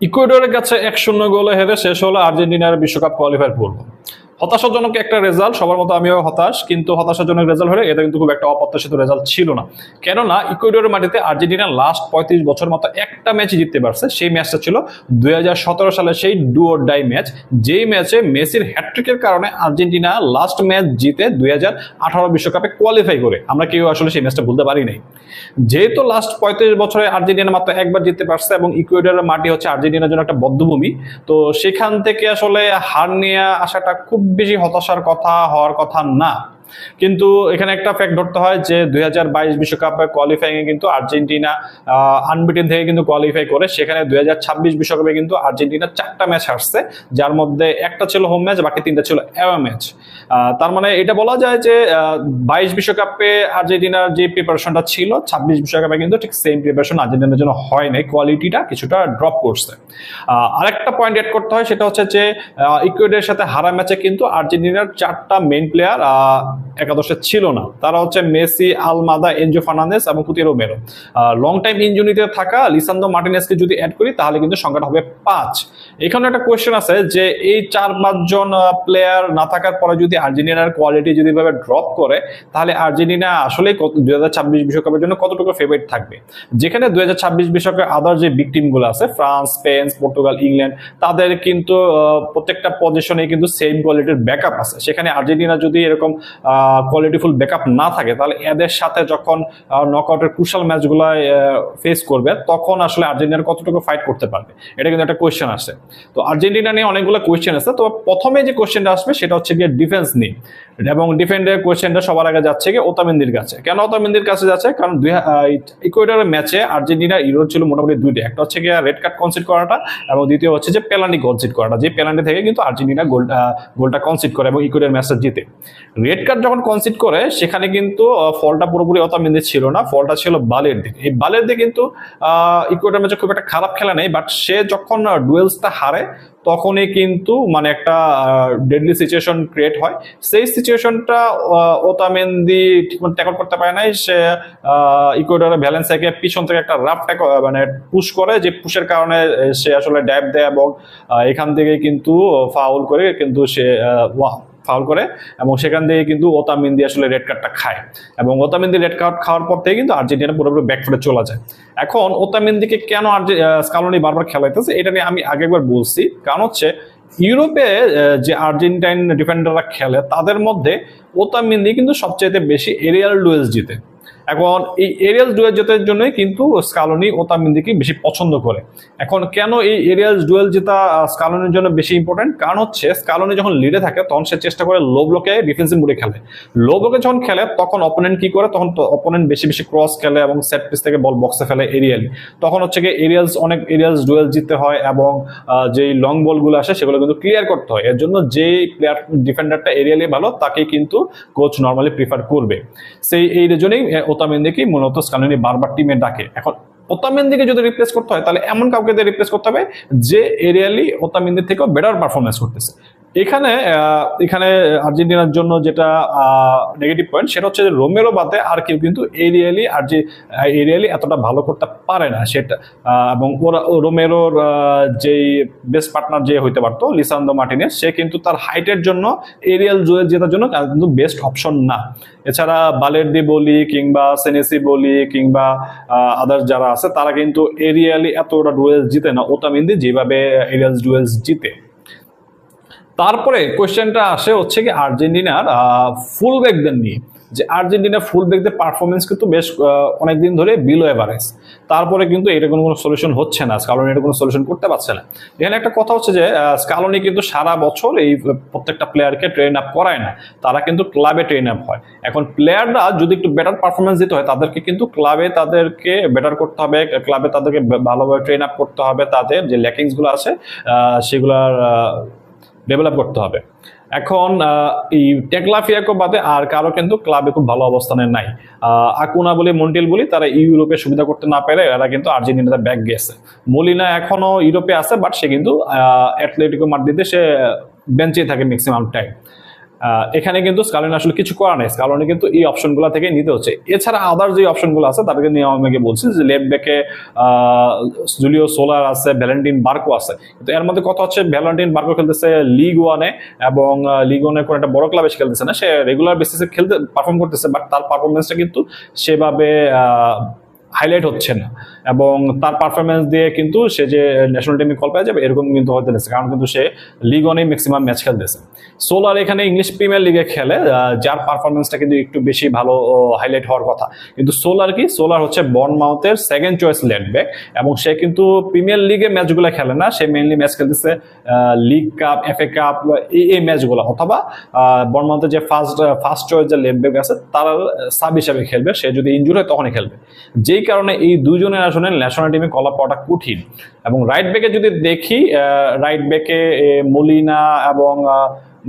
ইকুয়েডরের কাছে এক শূন্য গোলে হেরে শেষ হলো আর্জেন্টিনার বিশ্বকাপ কোয়ালিফায়ার পূর্ব। হতাশাজনক একটা রেজাল্ট সবার মতো আমিও হতাশ, কিন্তু হতাশাজনক রেজাল্ট হলে এটা কিন্তু খুব একটা অপ্রত্যাশিত রেজাল্ট ছিল না। কেননা, ইকুয়েডরের মাটিতে আর্জেন্টিনা লাস্ট পঁয়ত্রিশ বছর মতো একটা ম্যাচ জিততে পারছে। সেই ম্যাচটা ছিল দু হাজার সতেরো সালে সেই ডুও ডাই ম্যাচ যেই ম্যাচে মেসির হ্যাট্রিকের কারণে আর্জেন্টিনা লাস্ট ম্যাচ জিতে দুই বিশ্বকাপে কোয়ালিফাই করে। আমরা কেউ আসলে সেই ম্যাচটা ভুলতে পারি নাই। যেহেতু লাস্ট পঁয়ত্রিশ বছরে আর্জেন্টিনা মাত্র একবার জিততে পারছে এবং ইকুয়েডরের মাটি হচ্ছে আর্জেন্টিনার জন্য একটা বদ্ধভূমি, তো সেখান থেকে আসলে হার নিয়ে আসাটা খুব বেশি হতাশার কথা হওয়ার কথা না। কিন্তু এখানে একটা ফ্যাক্ট ধরতে হয় যে দুই হাজার বাইশ বিশ্বকাপে কোয়ালিফাইং এ কিন্তু আর্জেন্টিনা আনবিটেন থেকে কিন্তু কোয়ালিফাই করে। সেখানে দুই হাজার ছাব্বিশ বিশ্বকাপে কিন্তু আর্জেন্টিনা চারটা ম্যাচ হারছে, যার মধ্যে একটা ছিল হোম ম্যাচ বাকি তিনটা ছিল অ্যাওয়ে ম্যাচ তার মানে এটা বলা যায় যে বাইশ বিশ্বকাপে আর্জেন্টিনার যে প্রিপারেশনটা ছিল, ছাব্বিশ বিশ্বকাপে কিন্তু ঠিক সেম প্রিপারেশন আর্জেন্টিনার জন্য হয় নাই কোয়ালিটিটা কিছুটা ড্রপ করছে। আরেকটা পয়েন্ট এড করতে হয়, সেটা হচ্ছে যে ইকুয়েডের সাথে হারা ম্যাচে কিন্তু আর্জেন্টিনার চারটা মেইন প্লেয়ার একাদশে ছিল না। তারা হচ্ছে মেসি, আলমাদা, এনজো ফার্নান্দেস এবং কুতিরো মেরো লং টাইম ইনজুরিতে থাকা লিসান্দো মার্টিনেসকে যদি অ্যাড করি, তাহলে কিন্তু সংখ্যাটা হবে পাঁচ। এখানে একটা কোয়েশ্চেন আছে যে, এই চার পাঁচজন প্লেয়ার না থাকার পরে যদি আর্জেন্টিনার কোয়ালিটি যদি ভাবে ড্রপ করে, তাহলে আর্জেন্টিনা আসলে দুই হাজার ছাব্বিশ বিশ্বকাপের জন্য কতটুকু ফেভারিট থাকবে? যেখানে দুই হাজার ছাব্বিশ বিশ্বকাপে আদার যে বিগ টিমগুলো আছে ফ্রান্স স্পেন পর্তুগাল ইংল্যান্ড তাদের কিন্তু প্রত্যেকটা পজিশনে কিন্তু সেম কোয়ালিটির ব্যাকআপ আছে। সেখানে আর্জেন্টিনা যদি এরকম কোয়ালিটিফুল ব্যাকআপ না থাকে, তাহলে এদের সাথে যখন নকআউটের কুশাল ম্যাচগুলো ফেস করবে, তখন আসলে আর্জেন্টিনা কতটুকু ফাইট করতে পারবে? এটা কিন্তু একটা কোয়েশ্চেন আসে। তো আর্জেন্টিনা নিয়ে অনেকগুলো কোয়েশ্চেন আছে, তো প্রথমে যে কোয়েশ্চেনটা আসবে, সেটা হচ্ছে গিয়ে ডিফেন্স নিয়ে। এবং ডিফেন্ডের কোয়েশ্চেনটা সবার আগে যাচ্ছে গিয়ে ওতামেন্দির কাছে। কেন ওতামেন্দির কাছে যাচ্ছে? কারণ দুই ইকুয়েডারের ম্যাচে আর্জেন্টিনার ইরোড ছিল মোটামুটি দুইটা। একটা হচ্ছে গিয়ে রেড কার্ড কনসিড করাটা এবং দ্বিতীয় হচ্ছে যে পেলান্টি কনসিড করাটা। যে পেলান্টি থেকে কিন্তু আর্জেন্টিনা গোল গোলটা কনসিড করে এবং ইকুয়েডার ম্যাচটা জিতে। রেড কার্ড যখন কনসিড করে, সেখানে কিন্তু ফলটা পুরোপুরি অতামেন্দির ছিল না। ফলটা ছিল বালের দিকে এই বালের দিকে কিন্তু ইকুয়েডার ম্যাচে খুব একটা খারাপ খেলা নেই বাট সে যখন ডুয়েলসটা হারে তখনই কিন্তু মানে একটা ডেডলি সিচুয়েশন ক্রিয়েট হয়। সেই সিচুয়েশনটা ওতামেন্দি ঠিকমতো ট্যাকল করতে পারে নাই। সে ইকুয়েডরের থেকে পিছন থেকে একটা রাফ ট্যাক মানে পুশ করে, যে পুশের কারণে সে আসলে ড্যাব দেয় এবং এখান থেকে কিন্তু ফাউল করে কিন্তু সে ফাউল করে এবং সেখান থেকে কিন্তু ওতামিন্দি আসলে রেড কার্ডটা খায়। এবং ওতামিন্দি রেড কার্ড খাওয়ার পর থেকে কিন্তু আর্জেন্টিনা পুরোপুরি ব্যাকফুটে চলে যায়। এখন ওতামিন্দিকে কেন আর্জে- স্কালোনি বারবার খেলাইতেছে, এটা নিয়ে আমি আগে একবার বলছি। কারণ হচ্ছে, ইউরোপে যে আর্জেন্টাইন ডিফেন্ডাররা খেলে, তাদের মধ্যে ওতামিন্দি কিন্তু সবচেয়ে বেশি এরিয়াল ডুয়েলস জিতে। এখন এই এরিয়াল ডুয়েল জেতার জন্যই কিন্তু স্কালোনি ওতামিন্দিকে বেশি পছন্দ করে। এখন কেন এই এরিয়াল ডুয়েল জেতা স্কালনির জন্য বেশি ইম্পর্টেন্ট কারণ হচ্ছে স্কালোনি যখন লিডে থাকে, তখন সে চেষ্টা করে লো ব্লকে ডিফেন্সিভ মুডে খেলে। লো ব্লকে যখন খেলে, তখন অপোনেন্ট কি করে? তখন অপোনেন্ট বেশি বেশি ক্রস খেলে এবং সেট পিস থেকে বল বক্সে ফেলে এরিয়ালি তখন হচ্ছে কি এরিয়ালস অনেক এরিয়ালস ডুয়েল জিততে হয় এবং যেই লং বলগুলো আসে, সেগুলো কিন্তু ক্লিয়ার করতে হয়। এর জন্য যেই প্লেয়ার ডিফেন্ডারটা এরিয়ালি ভালো তাকে কিন্তু কোচ নর্মালি প্রিফার করবে। সেই, এই রিজনেই ওতামেন্দিকেই মূলত স্কালোনি বারবার টিমে ডাকে। এখন ওতামেন্দিকে যদি রিপ্লেস করতে হয়, তাহলে এমন কাউকে দিয়ে রিপ্লেস করতে হবে যে এরিয়ালি ওতামেন্দির থেকেও বেটার পারফরমেন্স করতেছে। এখানে এখানে আর্জেন্টিনার জন্য যেটা নেগেটিভ পয়েন্ট সেটা হচ্ছে যে রোমেরো বাদে আর কেউ কিন্তু এরিয়ালি আর যে এরিয়ালি এতটা ভালো করতে পারে না সেটা এবং ওরা রোমেরোর যেই বেস্ট পার্টনার যে হইতে পারতো, লিসান্দো মার্টিনেস, সে কিন্তু তার হাইটের জন্য এরিয়াল জুয়েল জেতার জন্য কিন্তু বেস্ট অপশন না। এছাড়া বালেরদি বলি কিংবা সেনেসি বলি কিংবা আদার্স যারা আছে, তারা কিন্তু এরিয়ালি এতটা ডুয়েলস জিতে না। ওতামিন্দি যেভাবে এরিয়ালস ডুয়েলস জিতে। তারপরে কোয়েশ্চেনটা আসে হচ্ছে কি আর্জেন্টিনার ফুল ব্যাকদের নিয়ে। যে আর্জেন্টিনা ফুল ব্যাকদের পারফরমেন্স কিন্তু বেশ অনেকদিন ধরে বিলো এভারেজ তারপরে কিন্তু এটা কোনো কোনো সলিউশন হচ্ছে না। স্কালনি এটা কোনো সলিউশন করতে পারছে না। এখানে একটা কথা হচ্ছে যে স্কালনি কিন্তু সারা বছর এই প্রত্যেকটা প্লেয়ারকে ট্রেন আপ করায় না। তারা কিন্তু ক্লাবে ট্রেন আপ হয়। এখন প্লেয়াররা যদি একটু বেটার পারফরমেন্স দিতে হয়, তাদেরকে কিন্তু ক্লাবে তাদেরকে বেটার করতে হবে ক্লাবে তাদেরকে ভালোভাবে ট্রেন আপ করতে হবে। তাদের যে ল্যাকিংসগুলো আছে সেগুলার ডেভেলপ করতে হবে। এখন এই টেকলাফিয়াকো বাদে আর কারও কিন্তু ক্লাবে খুব ভালো অবস্থানে নাই। আকুনা বলি, মন্টিল বলি, তারা ইউরোপে সুবিধা করতে না পেরে এরা কিন্তু আর্জেন্টিনাতে ব্যাক গেছে। মলিনা এখনও ইউরোপে আছে বাট সে কিন্তু অ্যাথলেটিকো মাদ্রিদে সে বেঞ্চেই থাকে ম্যাক্সিমাম টাইম এখানে কিন্তু স্কালনি আসলে কিছু করা নেই। স্কালনি কিন্তু এই অপশনগুলো থেকে নিতে হচ্ছে। এছাড়া আদার যে অপশনগুলো আছে, তাদেরকে নিয়ে আমাকে বলছি যে লেফট ব্যাকে জুলিও সোলার আছে ভ্যালেন্টিন বার্কো আছে। কিন্তু এর মধ্যে কথা হচ্ছে ভ্যালেন্টিন বার্কো খেলতেছে লিগ ওয়ানে এবং লিগ ওয়ানে কোনো একটা বড় ক্লাবে খেলতেছে না। সে রেগুলার বেসিসে খেলতে পারফর্ম করতেছে বাট তার পারফরমেন্সটা কিন্তু সেভাবে হাইলাইট হচ্ছে না। এবং তার পারফরমেন্স দিয়ে কিন্তু সে যে ন্যাশনাল টিমে কল পেয়ে যাবে, এরকম কিন্তু হতে দিচ্ছে কারণ কিন্তু সে লিগ অনেক ম্যাক্সিমাম ম্যাচ খেলতেছে। সোলার এখানে ইংলিশ প্রিমিয়ার লিগে খেলে যার পারফরমেন্সটা কিন্তু একটু বেশি ভালো হাইলাইট হওয়ার কথা। কিন্তু সোলার কি? সোলার হচ্ছে বন মাউথের সেকেন্ড চয়েস লেট ব্যাক এবং সে কিন্তু প্রিমিয়ার লিগে ম্যাচগুলো খেলে না। সে মেইনলি ম্যাচ খেলতেছে league cup F A cup এই এই ম্যাচগুলো অথবা বর্মান্তের যে ফার্স্ট ফার্স্ট চয়েস যে লেফট ব্যাক আছে, তার সাব হিসাবে খেলবে। সে যদি ইনজুর হয়, তখনই খেলবে। যেই কারণে এই দুজনের আসলে ন্যাশনাল টিমে কলা পাওয়াটা কঠিন। এবং রাইট ব্যাকে যদি দেখি রাইট ব্যাকে মলিনা এবং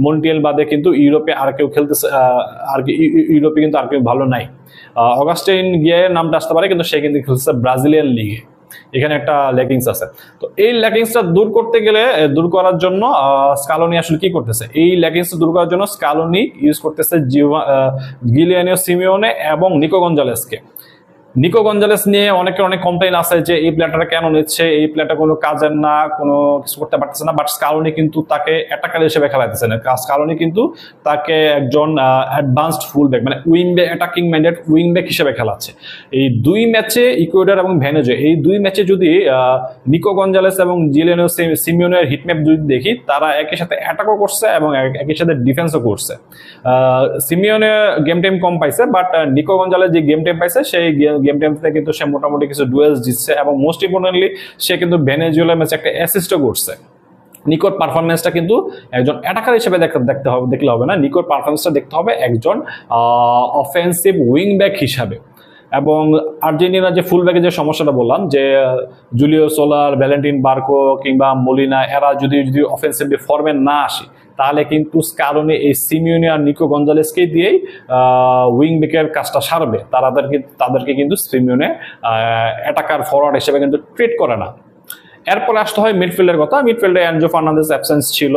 মন্টিয়েল বাদে কিন্তু ইউরোপে আর কেউ খেলতেছে আর ইউরোপে কিন্তু আর কেউ ভালো নাই। অগাস্টিন গিয়ে নামটা আসতে পারে কিন্তু সে কিন্তু খেলতেছে ব্রাজিলিয়ান লিগে এখানে একটা ল্যাকিংস আছে। তো এই ল্যাকিংসটা দূর করতে গেলে দূর করার জন্য স্কালোনি আসলে কি করতেছে? এই ল্যাকিংস দূর করার জন্য স্কালোনি ইউজ করতেছে আহ, গিলিয়ানিও সিমিওনে এবং নিকো গঞ্জালেসকে। নিকো গঞ্জালেস নিয়ে অনেকের অনেক কমপ্লেন আছে যে এই প্লেয়ারটা কেন নিচ্ছে, এই প্লেয়ারটা কোনো কাজের না, কোনো কিছু করতে পারতেছে না বাট স্কালোনি কিন্তু তাকে অ্যাটাকার হিসেবে খেলাইতেছে না। স্কালোনি কিন্তু তাকে একজন অ্যাডভান্সড ফুল ব্যাক মানে wing back attacking minded wing back হিসেবে খেলাচ্ছে। এই দুই ম্যাচে ইকুয়েডার এবং ভ্যানেজে এই দুই ম্যাচে যদি নিকো গঞ্জালেস এবং জিলেনো সিমিওনের হিটম্যাপ যদি দেখি, তারা একই সাথে অ্যাটাকও করছে এবং একই সাথে ডিফেন্সও করছে। সিমিওনে গেম টাইম কম পাইছে বাট নিকো গঞ্জালেস যে গেম টাইম পাইছে, সেই গেম টাইম থেকে কিন্তু সে মোটামুটি কিছু ডুয়েলস জিতছে এবং মোস্ট ইম্পর্টেন্টলি সে কিন্তু ভেনেজুয়েলার ম্যাচে একটা অ্যাসিস্টও করছে। নিকোর পারফরমেন্সটা কিন্তু একজন অ্যাটাকার হিসেবে দেখতে দেখতে হবে দেখলে হবে না। নিকোর পারফরমেন্সটা দেখতে হবে একজন অফেন্সিভ উইং ব্যাক হিসাবে। এবং আর্জেন্টিনার যে ফুল ব্যাকের যে সমস্যাটা বললাম, যে জুলিও সোলার ভ্যালেন্টিন বার্কো কিংবা মলিনা এরা যদি যদি অফেন্সিভলি ফর্মে না আসে, তাহলে কিন্তু কারণে এই সিমিউনি আর নিকো গঞ্জালেসকে দিয়েই উইং ব্যাকের কাজটা সারবে। তারা তাদেরকে তাদেরকে কিন্তু সিমিউনে অ্যাটাকার ফরওয়ার্ড হিসেবে কিন্তু ট্রিট করে না। এরপরে আসতে হয় মিডফিল্ডের কথা। মিডফিল্ডে অ্যানজো ফার্নান্দেস অ্যাবসেন্স ছিল।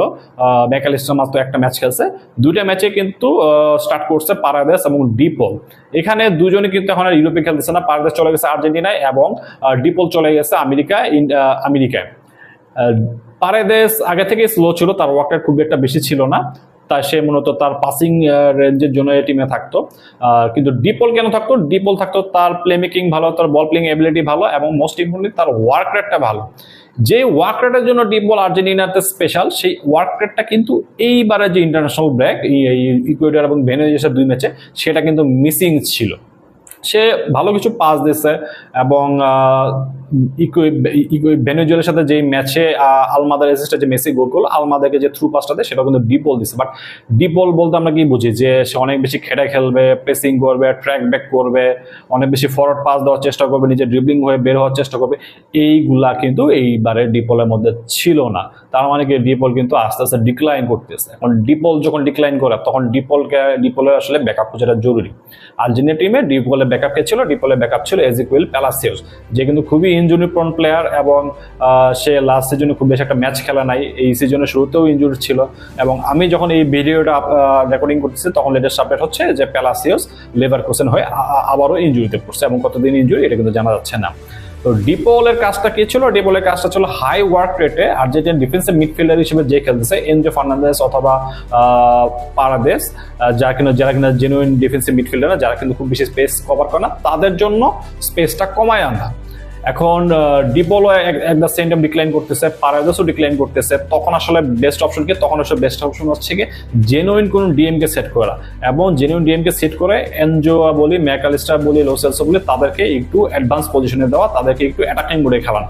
ম্যাকালিস্টার মাত্র একটা ম্যাচ খেলছে। দুইটা ম্যাচে কিন্তু স্টার্ট করছে পারাদেস এবং ডিপোল। এখানে দুজনে কিন্তু এখন আর ইউরোপে খেলতেছে না। পারাদেস চলে গেছে আর্জেন্টিনায় এবং ডিপোল চলে গেছে আমেরিকায়। আহ, পারেদেস আগে থেকে স্লো ছিল তার ওয়ার্কটা খুব একটা বেশি ছিল না। তাই সে মূলত তার পাসিং রেঞ্জের জন্য এই টিমে থাকতো। কিন্তু ডিপল কেন থাকতো? ডিপল থাকতো তার প্লে মেকিং ভালো তার বল প্লেইং এবিলিটি ভালো এবং মোস্ট ইম্পর্টেন্টলি তার ওয়ার্ক রেটটা ভালো। যে ওয়ার্ক রেটের জন্য ডিপল আর্জেন্টিনাতে স্পেশাল সেই ওয়ার্ক রেটটা কিন্তু এইবারে যে ইন্টারন্যাশনাল ব্র্যাক ইকুয়েডার এবং ভেনেজুয়েলার দুই ম্যাচে সেটা কিন্তু মিসিং ছিল। সে ভালো কিছু পাস দিচ্ছে এবং ভেনেজুয়েলার সাথে যে ম্যাচে আলমাদার এসিস্টে যে মেসি গোল করল আলমাদাকে যে থ্রু পাসটা দেয় সেটা কিন্তু ডিপল দিচ্ছে বাট ডিপল বলতে আমরা কি বুঝি? যে সে অনেক বেশি খেটে খেলবে প্রেসিং করবে ট্র্যাক ব্যাক করবে, অনেক বেশি ফরওয়ার্ড পাস দেওয়ার চেষ্টা করবে, নিজে ড্রিবলিং হয়ে বের হওয়ার চেষ্টা করবে। এইগুলা কিন্তু এইবারে ডিপলের মধ্যে ছিল না। তার মানে কি? ডিপল কিন্তু আস্তে আস্তে ডিক্লাইন করতেছে। এখন ডিপল যখন ডিক্লাইন করে, তখন ডিপলকে ডিপলের আসলে ব্যাকআপ খোঁজাটা জরুরি। আর্জেন্টিনা টিমে ডিপলের ব্যাকআপ কে ছিল ডিপলের ব্যাকআপ ছিল এজিকুয়েল প্যালাসিওস যে কিন্তু খুবই ইনজুরি প্রন প্লেয়ার এবং সে লাস্ট সিজনে খুব বেশি একটা ম্যাচ খেলা নাই, এই সিজনের শুরুতেও ইনজুরি ছিল এবং আমি যখন এই ভিডিওটা রেকর্ডিং করতেছি, তখন লেটেস্ট আপডেট হচ্ছে যে প্যালাসিওস লেভার কোসেন হয়ে আবারও ইনজুরিতে পড়ছে এবং কতদিন ইঞ্জুরি এটা কিন্তু জানা যাচ্ছে না। তো ডিপোলের কাজটা কি ছিল? ডিপোলের কাজটা ছিল হাই ওয়ার্ক রেটে আর্জেন্টিন ডিফেন্সের মিডফিল্ডার হিসেবে যে খেলতেছে এনজো ফার্নান্দেস অথবা পারাদেস যারা কিনা যারা কিনা জেনুইন ডিফেন্সিভ মিডফিল্ডার যারা কিন্তু খুব বেশি স্পেস কভার করে না, তাদের জন্য স্পেসটা কমায় আনা। এখন ডিপোলো এক দ্য সেম টাইম ডিক্লাইন করতেছে পারাদেসও ডিক্লাইন করতেছে, তখন আসলে বেস্ট অপশন কি, তখন আসলে বেস্ট অপশন হচ্ছে কি জেনুইন কোন ডিএম কে সেট করা। এবং জেনুইন ডিএম কে সেট করে এনজোয়া বলি ম্যাকালিস্টার বলি লোসেলসো বলি, তাদেরকে একটু অ্যাডভান্স পজিশনে দেওয়া, তাদেরকে একটু অ্যাটাকিং মোডে খেলানো।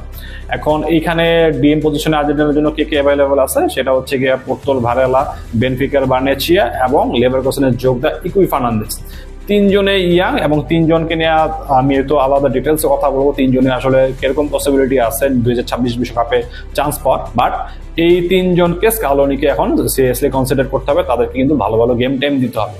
এখন এইখানে ডিএম পজিশনে আর্জেন্টিনার জন্য কে কে অ্যাভেলেবল আছে? সেটা হচ্ছে গিয়ে পোর্তল ভারেলা বেনফিকার বার্নেচিয়া এবং লেবার কোশনের যোগ ইকুই ফার্নান্দেস তিনজনে ইয়াং এবং তিনজনকে নিয়ে আমি তো আলাদা ডিটেলসে কথা বলব তিনজনে আসলে কীরকম পসিবিলিটি আছে দুই হাজার ছাব্বিশ বিশ্বকাপে চান্স পাওয়ার। বাট এই তিনজনকে স্কালোনিকে এখন সিরিয়াসলি কনসিডার করতে হবে, তাদেরকে কিন্তু ভালো ভালো গেম টাইম দিতে হবে।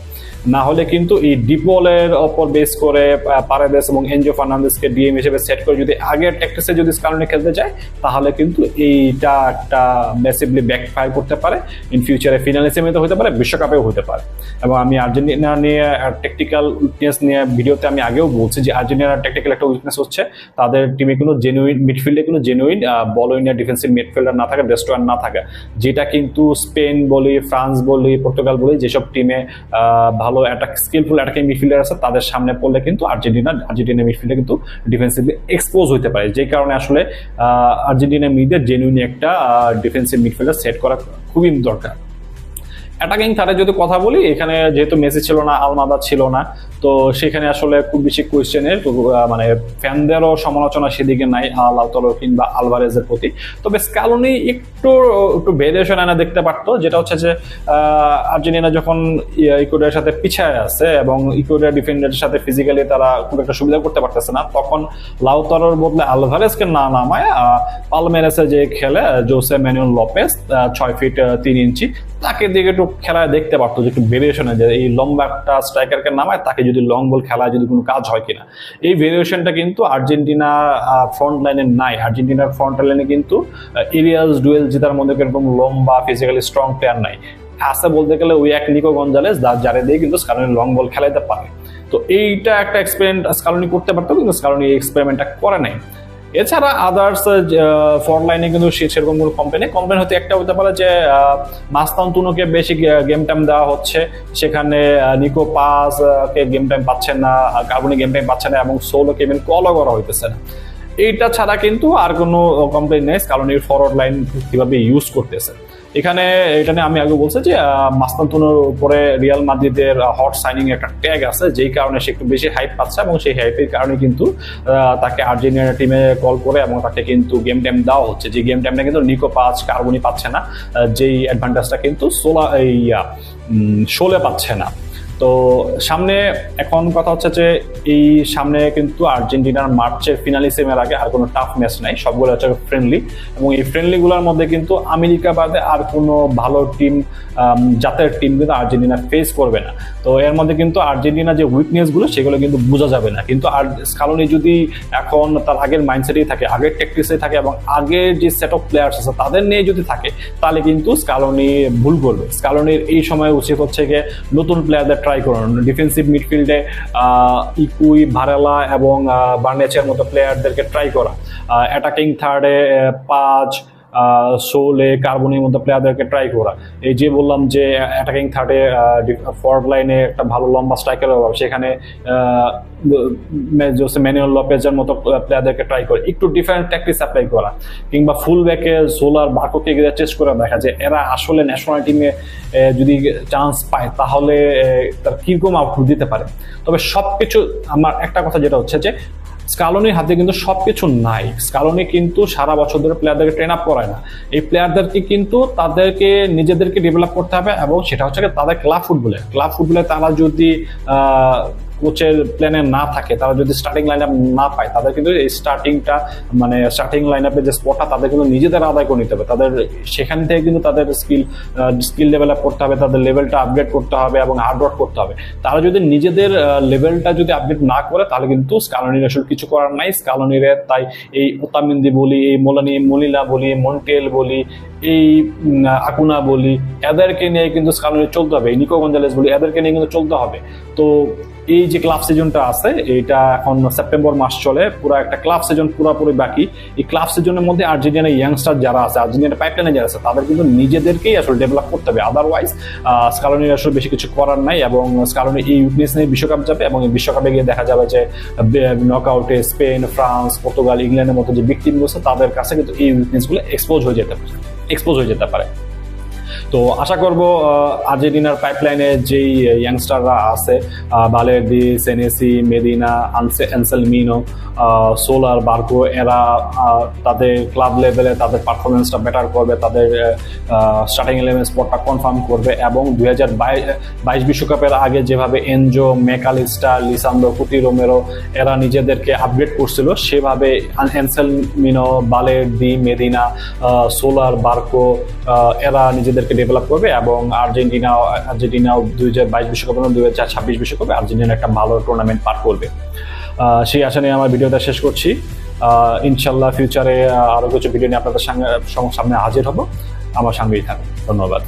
না হলে কিন্তু এই ডিপোলের ওপর বেস করে পারেদেস এবং এনজিও ফার্নান্দেসকে ডিএম হিসেবে সেট করে যদি আগের ট্যাক্টিসে যদি স্কালনি খেলতে যায় তাহলে কিন্তু এইটা একটা ম্যাসিভলি ব্যাকফায়ার করতে পারে। ইন ফিউচারে ফিনালিসিমেতে হতে পারে, বিশ্বকাপেও হতে পারে। এবং আমি আর্জেন্টিনা নিয়ে টেকনিক্যাল উইকনেস নিয়ে ভিডিওতে আমি আগেও বলছি যে আর্জেন্টিনার টেকনিক্যাল একটা উইকনেস হচ্ছে। তাদের টিমে কোনো জেনুইন মিডফিল্ডে কোনো genuine ball winner defensive midfielder না থাকে ডেস্ট্রয়ার না থাকে। যেটা কিন্তু স্পেন বলি ফ্রান্স বলি পর্তুগাল বলি, যেসব টিমে ভালো অ্যাটাক স্কিলফুল অ্যাটাকিং মিডফিল্ডার আছে, তাদের সামনে পড়লে কিন্তু আর্জেন্টিনা আর্জেন্টিনা মিডফিল্ডে কিন্তু ডিফেন্সিভলি এক্সপোজ হতে পারে। যে কারণে আসলে আর্জেন্টিনা মিডের জেনুইন একটা ডিফেন্সিভ মিডফিল্ডার সেট করা খুবই দরকার। অ্যাটাকিং থার্ডে যদি কথা বলি, এখানে যেহেতু মেসি ছিল না, আলমাদা ছিল না তো সেখানে আসলে খুব বেশি কোয়েশ্চেনের মানে ফ্যানদেরও সমালোচনা সেদিকে নাই আলাউতলো কিংবা আলভারেজের প্রতি। তবে স্কালনি একটু একটু ভেরিয়েশন আনা দেখতে পারতো, যেটা হচ্ছে যে আর্জেন্টিনা যখন ইকুয়েডারের সাথে পিছায় আছে এবং ইকুয়েডার ডিফেন্ডারের সাথে ফিজিক্যালি তারা খুব একটা সুবিধা করতে পারতেছে না, তখন লাউতারোর বদলে আলভারেজকে না নামায় পালমেরেসে যে খেলে, জোসে ম্যানুয়েল লপেস ছয় ফিট তিন ইঞ্চি, তাকে দিকে একটু খেলায় দেখতে পারতো, যে একটু ভেরিয়েশনে যে এই লম্বা একটা স্ট্রাইকারকে নামায়, তাকে যদি লং বল খেলায় যদি কোনো কাজ হয় কিনা। এই ভেরিয়েশনটা কিন্তু আর্জেন্টিনা ফ্রন্ট লাইনে নাই। আর্জেন্টিনার ফ্রন্ট লাইনে কিন্তু এরিয়াস ডুয়েল জেতার মধ্যে এরকম লম্বা ফিজিক্যালি স্ট্রং প্লেয়ার নাই। আসে বলতে গেলে ওই এক নিকো গঞ্জালেস যারে দিয়ে কিন্তু স্কালনি লং বল খেলাইতে পারে। তো এইটা একটা এক্সপেরিমেন্ট স্কালনি করতে পারতো, কিন্তু স্কালনি এই এক্সপেরিমেন্টটা করে নাই। এছাড়া আদার্স ফোর লাইনে কিন্তু সেরকম কোনো কমপ্লেন নেই। কমপ্লেন হতে একটা হতে পারে যে আহ, মাস্তান তুনুকে বেশি গেম টাইম দেওয়া হচ্ছে। সেখানে নিকো পাস কে গেম টাইম পাচ্ছে না কার্বনি গেম টাইম পাচ্ছে না এবং সোলোকে ইভেন কলও করা হইতেছে না। এইটা ছাড়া কিন্তু আর কোনো কমপ্লেন নেই কারণ এই ফরওয়ার্ড লাইন কীভাবে ইউজ করতেছে। এখানে এটা নিয়ে আমি আগে বলছি যে মাস্তান্তুনোর উপরে রিয়াল মাদ্রিদের হট সাইনিং একটা ট্যাগ আছে, যেই কারণে সে একটু বেশি হাইপ পাচ্ছে এবং সেই হাইপের কারণে কিন্তু তাকে আর্জেন্টিনা টিমে কল করে এবং তাকে কিন্তু গেম টাইম দেওয়া হচ্ছে। যে গেম টাইমটা কিন্তু নিকো পাঁচ কার্বনি পাচ্ছে না যেই অ্যাডভান্টেজটা কিন্তু সোলা এই শোলে পাচ্ছে না। তো সামনে এখন কথা হচ্ছে যে এই সামনে কিন্তু আর্জেন্টিনার মার্চের ফিনালি সেমের আগে আর কোনো টাফ ম্যাচ নাই, সবগুলো হচ্ছে ফ্রেন্ডলি এবং এই ফ্রেন্ডলিগুলোর মধ্যে কিন্তু আমেরিকা বাদে আর কোনো ভালো টিম জাতের টিম কিন্তু আর্জেন্টিনা ফেস করবে না। তো এর মধ্যে কিন্তু আর্জেন্টিনা যে উইকনেসগুলো সেগুলো কিন্তু বোঝা যাবে না। কিন্তু আর স্কালনি যদি এখন তার আগের মাইন্ডসেটেই থাকে, আগের ট্যাকটিসে থাকে এবং আগের যে সেট অফ প্লেয়ার্স আছে তাদের নিয়ে যদি থাকে, তাহলে কিন্তু স্কালনি ভুল করবে। স্কালনির এই সময় উচিত হচ্ছে গিয়ে নতুন প্লেয়ারদের ট্রাই করুন। ডিফেন্সিভ মিডফিল্ডে ইকুই ভারেলা এবং বার্নেচের মতো প্লেয়ারদেরকে ট্রাই করা। অ্যাটাকিং থার্ডে পাঁচ সোলে কার্বনের মতো প্লেয়ারদেরকে ট্রাই করা। এই যে বললাম যে অ্যাটাকিং থার্ডে ফরওয়ার্ড লাইনে একটা ভালো লম্বা স্ট্রাইকার অভাব সেখানে জোসে ম্যানুয়াল লপেজের মতো প্লেয়ারদেরকে ট্রাই করে। একটু ডিফারেন্ট ট্যাকটিস অ্যাপ্লাই করা। কিংবা ফুল ব্যাকে সোলার বার্কোকে গিয়ে চেষ্টা করে দেখা যে এরা আসলে ন্যাশনাল টিমে যদি চান্স পায়, তাহলে তার কীরকম আউটপুট দিতে পারে? তবে সবকিছু, আমার একটা কথা যেটা হচ্ছে যে স্কালনির হাতে কিন্তু সব কিছু নাই। স্কালনি কিন্তু সারা বছর ধরে প্লেয়ারদেরকে ট্রেন আপ করায় না। এই প্লেয়ারদেরকে কিন্তু তাদেরকে নিজেদেরকে ডেভেলপ করতে হবে এবং সেটা হচ্ছে তাদের ক্লাব ফুটবলে ক্লাব ফুটবলে তারা যদি কোচের প্ল্যানে না থাকে, তারা যদি স্টার্টিং লাইন আপ না পায়, তাদের কিন্তু এই স্টার্টিংটা মানে স্টার্টিং লাইন আপের যে স্পটটা তাদের কিন্তু নিজেদের আদায় করে নিতে হবে। তাদের সেখান থেকে কিন্তু তাদের স্কিল স্কিল ডেভেলপ করতে হবে, তাদের লেভেলটা আপগ্রেড করতে হবে এবং হার্ডওয়ার্ক করতে হবে। তারা যদি নিজেদের লেভেলটা যদি আপগ্রেড না করে, তাহলে কিন্তু স্কালনির আসলে কিছু করার নাই। স্কালনির তাই এই ওতামিন্দি বলি, এই মোলানি মলিলা বলি মন্টেল বলি, এই আকুনা বলি, এদেরকে নিয়ে কিন্তু স্কালনি চলতে হবে। নিকো গঞ্জালেস বলি, এদেরকে নিয়ে কিন্তু চলতে হবে। তো এই যে ক্লাব সিজনটা আছে এটা এখন সেপ্টেম্বর মাস চলে, পুরো একটা ক্লাব সিজন পুরোপুরি বাকি। এই ক্লাব সিজনের মধ্যে আর্জেন্টিনা ইয়াংস্টার যারা আছে আর্জেন্টিনা পাইপলাইনে যারা আছে, তাদের কিন্তু নিজেদেরকেই আসলে ডেভেলপ করতে হবে। আদারওয়াইজ স্কালনির আসলে বেশি কিছু করার নাই এবং স্কালনি এই উইকনেস নিয়ে বিশ্বকাপ যাবে এবং এই বিশ্বকাপে গিয়ে দেখা যাবে যে নকআউটে স্পেন ফ্রান্স পর্তুগাল ইংল্যান্ডের মতো যে বিগ টিমগুলো তাদের কাছে কিন্তু এই উইকনেসগুলো এক্সপোজ হয়ে যেতে পারে এক্সপোজ হয়ে যেতে পারে। তো আশা করব আর্জেন্টিনার পাইপলাইনে যেই ইয়াংস্টাররা আছে আহ, বালেরদি সেনেসি মেদিনা আনসে অ্যানসেলমিনো সোলার বার্কো এরা তাদের ক্লাব লেভেলে তাদের পারফরমেন্সটা বেটার করবে তাদের স্টার্টিং ইলেভেন স্পটটা কনফার্ম করবে এবং দুই হাজার বাইশ বিশ্বকাপের আগে যেভাবে Enzo Mac Allister Lisandro Cuti Romero এরা নিজেদেরকে আপগ্রেড করছিল সেভাবে Anselmino Balerdi Medina Soler Barco এরা নিজেদের নিজেদেরকে ডেভেলপ করবে এবং আর্জেন্টিনা আর্জেন্টিনাও দুই হাজার বাইশ বিশ্বকাপ এবং দুই হাজার ছাব্বিশ বিশ্বকাপে আর্জেন্টিনা একটা ভালো টুর্নামেন্ট পার করবে। সেই আশা নিয়ে আমার ভিডিওটা শেষ করছি। ইনশাল্লাহ ফিউচারে আরও কিছু ভিডিও নিয়ে আপনাদের সামনে হাজির হব। আমার সঙ্গেই থাকুন। ধন্যবাদ।